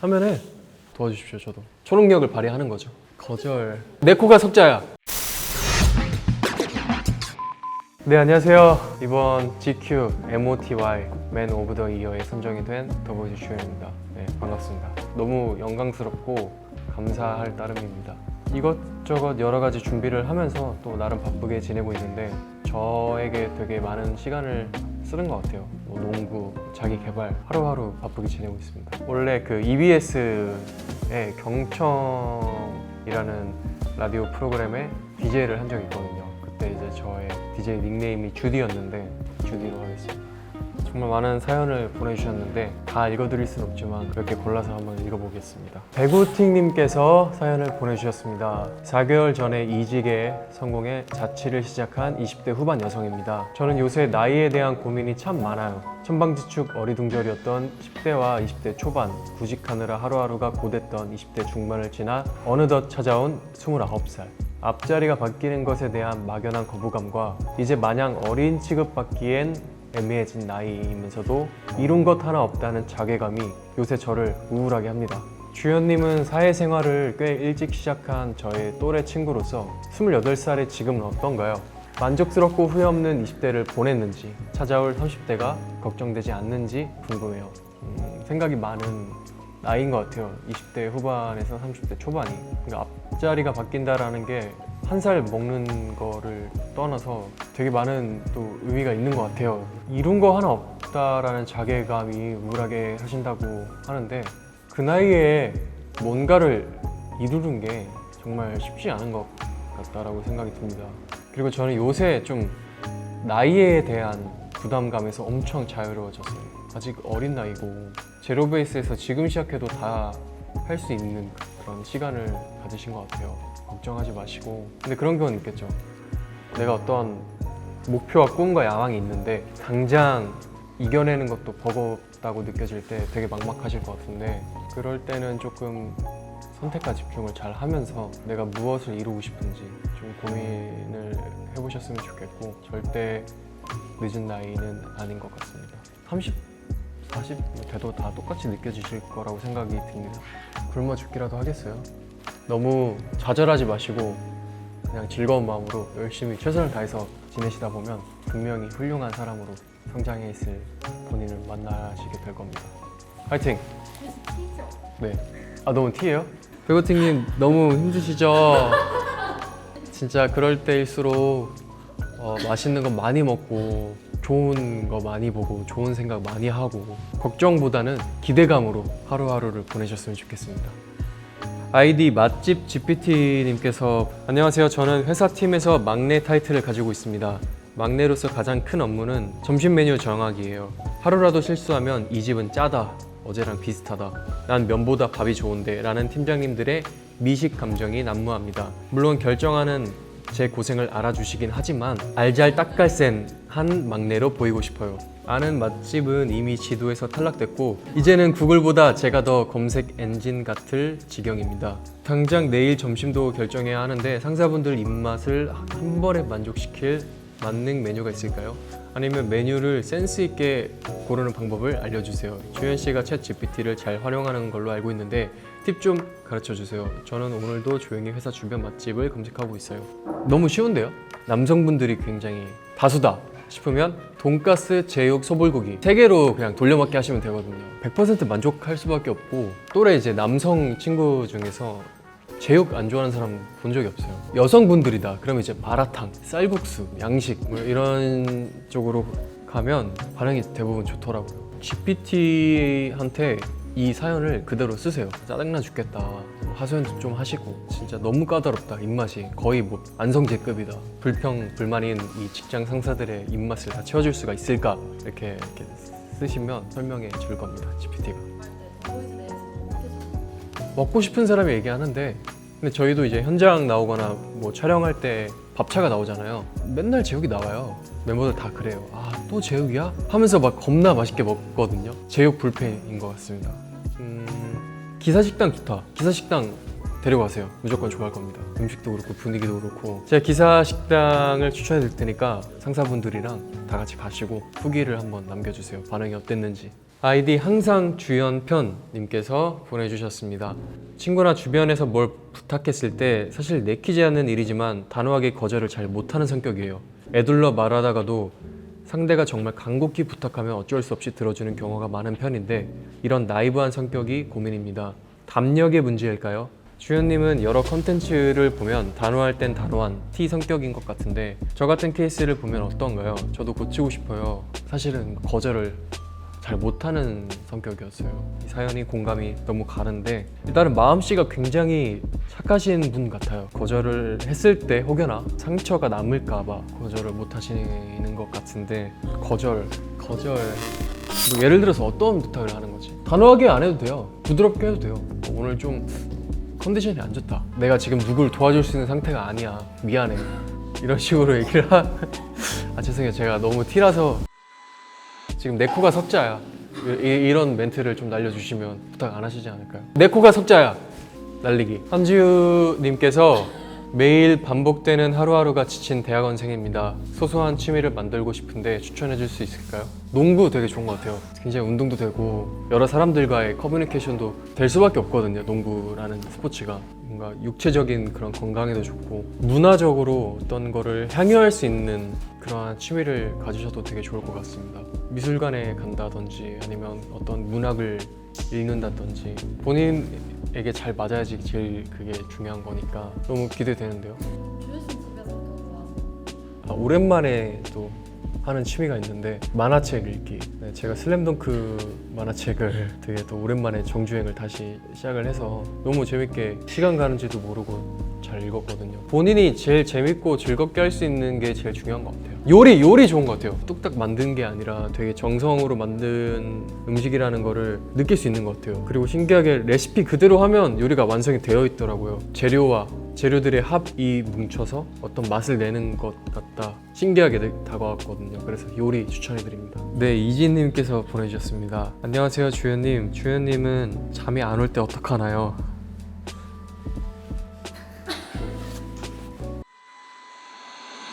하면 해. 도와주십시오, 저도. 초능력을 발휘하는 거죠. 거절. 내 코가 석자야. 네, 안녕하세요. 이번 GQ MOTY 맨 오브 더 이어에 선정이 된 더보이즈 주연입니다. 네, 반갑습니다. 너무 영광스럽고 감사할 따름입니다. 이것저것 여러 가지 준비를 하면서 또 나름 바쁘게 지내고 있는데 저에게 되게 많은 시간을 쓰는 것 같아요. 뭐 농구, 자기 개발 하루하루 바쁘게 지내고 있습니다. 원래 그 EBS의 경청이라는 라디오 프로그램에 DJ를 한 적이 있거든요. 그때 이제 저의 DJ 닉네임이 주디였는데 주디로 하겠습니다. 정말 많은 사연을 보내주셨는데 다 읽어드릴 수는 없지만 그렇게 골라서 한번 읽어보겠습니다. 배구팅님께서 사연을 보내주셨습니다. 4개월 전에 이직에 성공해 자취를 시작한 20대 후반 여성입니다. 저는 요새 나이에 대한 고민이 참 많아요. 천방지축 어리둥절이었던 10대와 20대 초반, 구직하느라 하루하루가 고됐던 20대 중반을 지나 어느덧 찾아온 29살. 앞자리가 바뀌는 것에 대한 막연한 거부감과 이제 마냥 어린 취급받기엔 애매해진 나이이면서도 이룬 것 하나 없다는 자괴감이 요새 저를 우울하게 합니다. 주연님은 사회생활을 꽤 일찍 시작한 저의 또래 친구로서 28살의 지금은 어떤가요? 만족스럽고 후회 없는 20대를 보냈는지 찾아올 30대가 걱정되지 않는지 궁금해요. 음, 생각이 많은 나이인 것 같아요. 20대 후반에서 30대 초반이. 그러니까 앞자리가 바뀐다라는 게 한 살 먹는 거를 떠나서 되게 많은 또 의미가 있는 것 같아요. 이룬 거 하나 없다라는 자괴감이 우울하게 하신다고 하는데 그 나이에 뭔가를 이루는 게 정말 쉽지 않은 것 같다라고 생각이 듭니다. 그리고 저는 요새 좀 나이에 대한 부담감에서 엄청 자유로워졌어요. 아직 어린 나이고 제로 베이스에서 지금 시작해도 다 할 수 있는 그런 시간을 가지신 것 같아요. 걱정하지 마시고. 근데 그런 건 있겠죠. 내가 어떤 목표와 꿈과 야망이 있는데 당장 이겨내는 것도 버겁다고 느껴질 때 되게 막막하실 것 같은데 그럴 때는 조금 선택과 집중을 잘 하면서 내가 무엇을 이루고 싶은지 좀 고민을 해보셨으면 좋겠고 절대 늦은 나이는 아닌 것 같습니다. 30, 40 돼도 다 똑같이 느껴지실 거라고 생각이 듭니다. 굶어 죽기라도 하겠어요. 너무 좌절하지 마시고 그냥 즐거운 마음으로 열심히 최선을 다해서 지내시다 보면 분명히 훌륭한 사람으로 성장해 있을 본인을 만나시게 될 겁니다. 화이팅! 네. 아 너무 티예요? 배고팅님 너무 힘드시죠? 진짜 그럴 때일수록 어, 맛있는 거 많이 먹고 좋은 거 많이 보고 좋은 생각 많이 하고 걱정보다는 기대감으로 하루하루를 보내셨으면 좋겠습니다. 아이디 맛집 GPT님께서 안녕하세요. 저는 회사 팀에서 막내 타이틀을 가지고 있습니다. 막내로서 가장 큰 업무는 점심 메뉴 정하기예요. 하루라도 실수하면 이 집은 짜다. 어제랑 비슷하다. 난 면보다 밥이 좋은데 라는 팀장님들의 미식 감정이 난무합니다. 물론 결정하는 제 고생을 알아주시긴 하지만 알잘딱갈센 한 막내로 보이고 싶어요. 아는 맛집은 이미 지도에서 탈락됐고 이제는 구글보다 제가 더 검색 엔진 같을 지경입니다. 당장 내일 점심도 결정해야 하는데 상사분들 입맛을 한 번에 만족시킬 만능 메뉴가 있을까요? 아니면 메뉴를 센스 있게 고르는 방법을 알려주세요. 주현 씨가 챗 GPT를 잘 활용하는 걸로 알고 있는데 팁 좀 가르쳐 주세요. 저는 오늘도 조용히 회사 주변 맛집을 검색하고 있어요. 너무 쉬운데요? 남성분들이 굉장히 다수다 싶으면 돈가스, 제육, 소불고기 세 개로 그냥 돌려막기 하시면 되거든요. 100% 만족할 수밖에 없고 또래 이제 남성 친구 중에서 제육 안 좋아하는 사람 본 적이 없어요. 여성분들이다. 그러면 이제 마라탕, 쌀국수, 양식 뭐 이런 쪽으로 가면 반응이 대부분 좋더라고요. GPT한테 이 사연을 그대로 쓰세요. 짜증나 죽겠다. 하소연도 좀 하시고 진짜 너무 까다롭다 입맛이 거의 뭐 안성재급이다. 불평 불만인 이 직장 상사들의 입맛을 다 채워줄 수가 있을까 이렇게, 이렇게 쓰시면 설명해 줄 겁니다. GPT가. 먹고 싶은 사람이 얘기하는데 근데 저희도 이제 현장 나오거나 뭐 촬영할 때 밥차가 나오잖아요 맨날 제육이 나와요 멤버들 다 그래요 아 또 제육이야? 하면서 막 겁나 맛있게 먹거든요 제육 불패인 것 같습니다 음, 기사식당 좋다. 기사식당 데려가세요. 무조건 좋아할 겁니다. 음식도 그렇고 분위기도 그렇고. 제가 기사식당을 추천해 드릴 테니까 상사분들이랑 다 같이 가시고 후기를 한번 남겨주세요. 반응이 어땠는지. 아이디 항상 주연 편 님께서 보내주셨습니다. 친구나 주변에서 뭘 부탁했을 때 사실 내키지 않는 일이지만 단호하게 거절을 잘 못하는 성격이에요. 애둘러 말하다가도 상대가 정말 간곡히 부탁하면 어쩔 수 없이 들어주는 경우가 많은 편인데 이런 나이브한 성격이 고민입니다. 담력의 문제일까요? 주연님은 여러 컨텐츠를 보면 단호할 땐 단호한 T 성격인 것 같은데 저 같은 케이스를 보면 어떤가요? 저도 고치고 싶어요. 사실은 거절을 잘 못하는 성격이었어요. 이 사연이 공감이 너무 가는데 일단은 마음 씨가 굉장히 착하신 분 같아요. 거절을 했을 때 혹여나 상처가 남을까봐 거절을 못 하시는 것 같은데 거절, 거절. 뭐 예를 들어서 어떤 부탁을 하는 거지? 단호하게 안 해도 돼요. 부드럽게 해도 돼요. 어, 오늘 좀 컨디션이 안 좋다. 내가 지금 누굴 도와줄 수 있는 상태가 아니야. 미안해. 이런 식으로 얘기를 하. 아 죄송해요. 제가 너무 티라서 지금 내 코가 석자야. 이, 런 멘트를 좀 날려주시면 부탁 안 하시지 않을까요? 내 코가 석자야. 날리기. 한지우님께서 매일 반복되는 하루하루가 지친 대학원생입니다. 소소한 취미를 만들고 싶은데 추천해 줄 수 있을까요? 농구 되게 좋은 것 같아요. 굉장히 운동도 되고 여러 사람들과의 커뮤니케이션도 될 수밖에 없거든요. 농구라는 스포츠가. 뭔가 육체적인 그런 건강에도 좋고 문화적으로 어떤 거를 향유할 수 있는 그러한 취미를 가지셔도 되게 좋을 것 같습니다. 미술관에 간다든지 아니면 어떤 문학을 읽는다든지 본인 에게 잘 맞아야지 제일 그게 중요한 거니까 너무 기대되는데요. 집에서? 아, 오랜만에 또 하는 취미가 있는데 만화책 읽기. 네, 제가 슬램덩크 만화책을 되게 또 오랜만에 정주행을 다시 시작을 해서 너무 재밌게 시간 가는지도 모르고 잘 읽었거든요. 본인이 제일 재밌고 즐겁게 할 수 있는 게 제일 중요한 것 같아요. 요리 요리 좋은 것 같아요. 뚝딱 만든 게 아니라 되게 정성으로 만든 음식이라는 거를 느낄 수 있는 것 같아요. 그리고 신기하게 레시피 그대로 하면 요리가 완성이 되어 있더라고요. 재료와 재료들의 합이 뭉쳐서 어떤 맛을 내는 것 같다. 신기하게 느- 다가왔거든요. 그래서 요리 추천해드립니다. 네, 이진님께서 보내주셨습니다. 안녕하세요, 주연님. 주연님은 잠이 안 올 때 어떡하나요?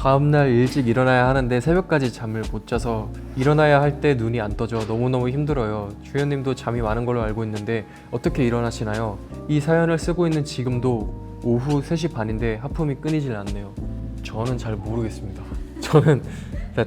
다음날 일찍 일어나야 하는데 새벽까지 잠을 못 자서 일어나야 할 때 눈이 안 떠져 너무너무 힘들어요. 주연님도 잠이 많은 걸로 알고 있는데 어떻게 일어나시나요? 이 사연을 쓰고 있는 지금도 오후 3시 반인데 하품이 끊이질 않네요. 저는 잘 모르겠습니다. 저는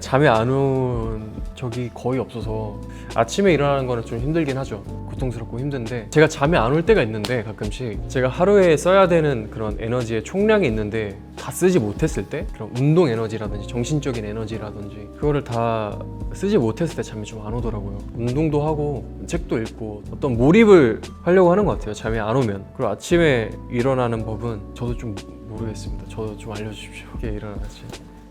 잠이 안 온 적이 거의 없어서 아침에 일어나는 거는 좀 힘들긴 하죠. 고통스럽고 힘든데 제가 잠이 안 올 때가 있는데 가끔씩 제가 하루에 써야 되는 그런 에너지의 총량이 있는데 다 쓰지 못했을 때 그런 운동 에너지라든지 정신적인 에너지라든지 그거를 다 쓰지 못했을 때 잠이 좀 안 오더라고요. 운동도 하고 책도 읽고 어떤 몰입을 하려고 하는 것 같아요. 잠이 안 오면 그리고 아침에 일어나는 법은 저도 좀 모르겠습니다. 저도 좀 알려주십시오. 어떻게 일어나지?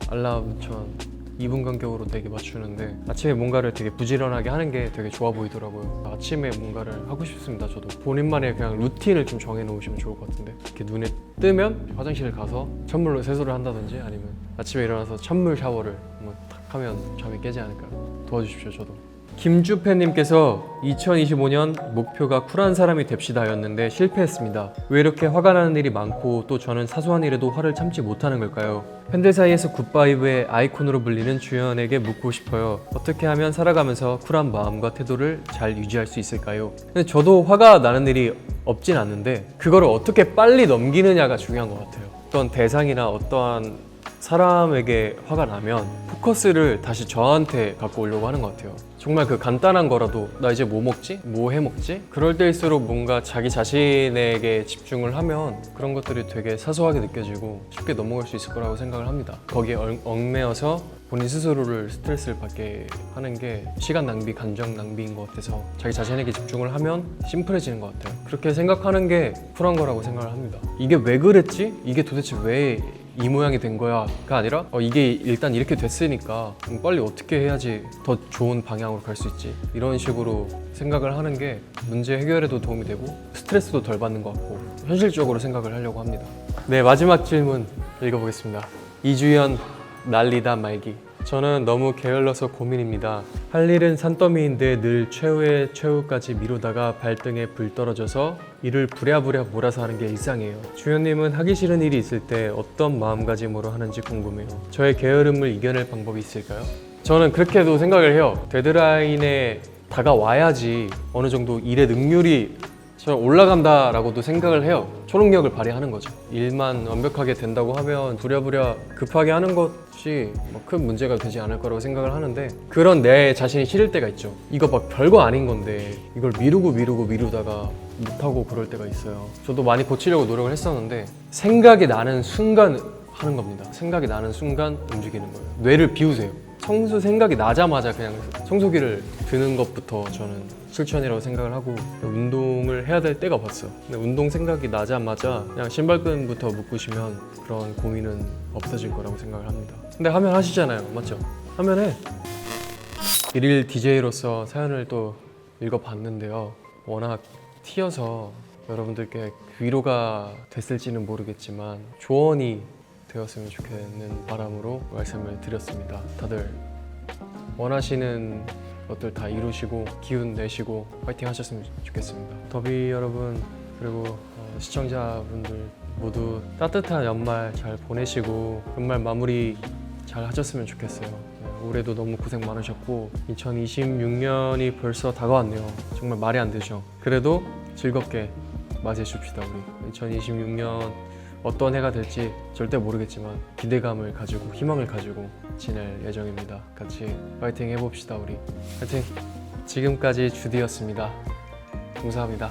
알람전 2분 간격으로 되게 맞추는데 아침에 뭔가를 되게 부지런하게 하는 게 되게 좋아 보이더라고요. 아침에 뭔가를 하고 싶습니다. 저도 본인만의 그냥 루틴을 좀 정해 놓으시면 좋을 것 같은데 이렇게 눈에 뜨면 화장실 가서 찬물로 세수를 한다든지 아니면 아침에 일어나서 찬물 샤워를 한번 탁 하면 잠이 깨지 않을까요? 도와주십시오. 저도. 김주패님께서 2025년 목표가 쿨한 사람이 됩시다였는데 실패했습니다. 왜 이렇게 화가 나는 일이 많고 또 저는 사소한 일에도 화를 참지 못하는 걸까요? 팬들 사이에서 굿바이브의 아이콘으로 불리는 주연에게 묻고 싶어요. 어떻게 하면 살아가면서 쿨한 마음과 태도를 잘 유지할 수 있을까요? 근데 저도 화가 나는 일이 없진 않는데 그거를 어떻게 빨리 넘기느냐가 중요한 것 같아요. 어떤 대상이나 어떠한 사람에게 화가 나면 포커스를 다시 저한테 갖고 오려고 하는 것 같아요. 정말 그 간단한 거라도 나 이제 뭐 먹지? 뭐 해 먹지? 그럴 때일수록 뭔가 자기 자신에게 집중을 하면 그런 것들이 되게 사소하게 느껴지고 쉽게 넘어갈 수 있을 거라고 생각을 합니다. 거기에 얽- 얽매여서 본인 스스로를 스트레스를 받게 하는 게 시간 낭비, 감정 낭비인 것 같아서 자기 자신에게 집중을 하면 심플해지는 것 같아요. 그렇게 생각하는 게 쿨한 거라고 생각을 합니다. 이게 왜 그랬지? 이게 도대체 왜 이 모양이 된 거야가 아니라 어, 이게 일단 이렇게 됐으니까 그럼 빨리 어떻게 해야지 더 좋은 방향으로 갈 수 있지 이런 식으로 생각을 하는 게 문제 해결에도 도움이 되고 스트레스도 덜 받는 것 같고 현실적으로 생각을 하려고 합니다. 네 마지막 질문 읽어보겠습니다. 이주연 날리다 말기 저는 너무 게을러서 고민입니다. 할 일은 산더미인데 늘 최후의 최후까지 미루다가 발등에 불 떨어져서 일을 부랴부랴 몰아서 하는 게 일상이에요. 주연님은 하기 싫은 일이 있을 때 어떤 마음가짐으로 하는지 궁금해요. 저의 게으름을 이겨낼 방법이 있을까요? 저는 그렇게도 생각을 해요. 데드라인에 다가와야지 어느 정도 일의 능률이 좀 올라간다라고도 생각을 해요. 초능력을 발휘하는 거죠. 일만 완벽하게 된다고 하면 부랴부랴 급하게 하는 것이 뭐큰 문제가 되지 않을 거라고 생각을 하는데 그런 내 자신이 싫을 때가 있죠. 이거 막 별거 아닌 건데 이걸 미루고 미루고 미루다가 못하고 그럴 때가 있어요. 저도 많이 고치려고 노력을 했었는데 생각이 나는 순간 하는 겁니다. 생각이 나는 순간 움직이는 거예요. 뇌를 비우세요. 청소 생각이 나자마자 그냥 청소기를 드는 것부터 저는 실천이라고 생각을 하고 운동을 해야 될 때가 봤어요. 근데 운동 생각이 나자마자 그냥 신발끈부터 묶으시면 그런 고민은 없어질 거라고 생각을 합니다. 근데 하면 하시잖아요. 맞죠? 하면 해. 일일 DJ로서 사연을 또 읽어봤는데요. 워낙 튀어서 여러분들께 위로가 됐을지는 모르겠지만 조언이 되었으면 좋겠는 바람으로 말씀을 드렸습니다. 다들 원하시는 것들 다 이루시고 기운 내시고 파이팅 하셨으면 좋겠습니다. 더비 여러분 그리고 어, 시청자분들 모두 따뜻한 연말 잘 보내시고 연말 마무리 잘 하셨으면 좋겠어요. 네, 올해도 너무 고생 많으셨고 2026년이 벌써 다가왔네요. 정말 말이 안 되죠. 그래도 즐겁게 맞이해 줍시다 우리 2026년 어떤 해가 될지 절대 모르겠지만 기대감을 가지고 희망을 가지고 지낼 예정입니다. 같이 파이팅 해봅시다 우리 파이팅. 지금까지 주디였습니다. 감사합니다.